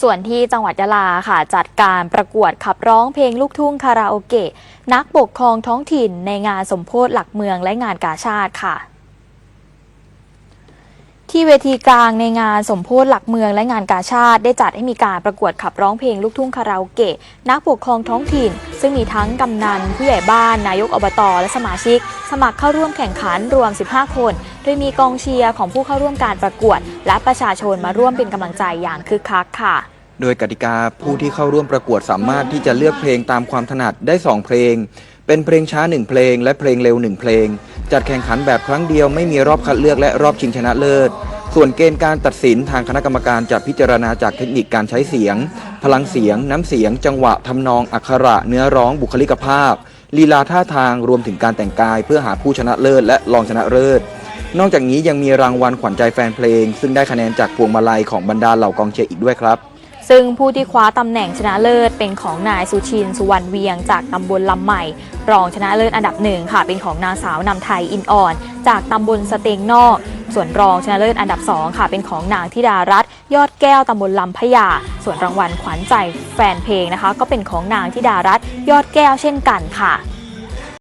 ส่วนที่จังหวัดยะลาค่ะ จัดการประกวดขับร้องเพลงลูกทุ่งคาราโอเกะ นักปกครองท้องถิ่นในงานสมโพธิหลักเมืองและงานกาชาติค่ะ ที่เวทีกลางในงานสมโพธิหลักเมืองและงานกาชาติ ได้จัดให้มีการประกวดขับร้องเพลงลูกทุ่งคาราโอเกะ นักปกครองท้องถิ่น ซึ่งมีทั้งกำนัน ผู้ใหญ่บ้าน นายกอบตและสมาชิก สมัครเข้าร่วมแข่งขันรวม 15 คน โดยมีกองเชียร์ของผู้เข้าร่วมการประกวด และประชาชนมาร่วมเป็นกำลังใจอย่างคึกคักค่ะโดยกติกาผู้ที่เข้าร่วมประกวดสามารถที่จะเลือกเพลงตามความถนัดได้ 2 เพลง เป็นเพลงช้า1เพลง และเพลงเร็ว1เพลง จัดแข่งขันแบบครั้งเดียวไม่มีรอบคัดเลือกและรอบชิงชนะเลิศ ส่วนเกณฑ์การตัดสินทางคณะกรรมการจะพิจารณาจากเทคนิคการใช้เสียง พลังเสียง น้ำเสียง จังหวะทำนองอักขระ เนื้อร้องบุคลิกภาพลีลาท่าทางรวมถึงการแต่งกายเพื่อหาผู้ชนะเลิศและรองชนะเลิศ นอกจากนี้ยังมีรางวัลขวัญใจแฟนเพลง ซึ่งได้คะแนนจากพวงมาลัยของบรรดาเหล่ากองเชียร์อีกด้วยครับ ซึ่งผู้ที่คว้าตำแหน่งชนะเลิศเป็นของนายสุชินสุวรรณเวียง จากตำบลลำใหม่ รองชนะเลิศอันดับหนึ่งค่ะเป็นของนางสาวนำไทยอินอ่อน จากตำบลสเตงนอก ส่วนรองชนะเลิศอันดับสองค่ะเป็นของนางธิดารัตน์ยอดแก้วตำบลลำพญาส่วนรางวัลขวัญใจแฟนเพลงนะคะ ก็เป็นของนางธิดารัตน์ยอดแก้วเช่นกันค่ะ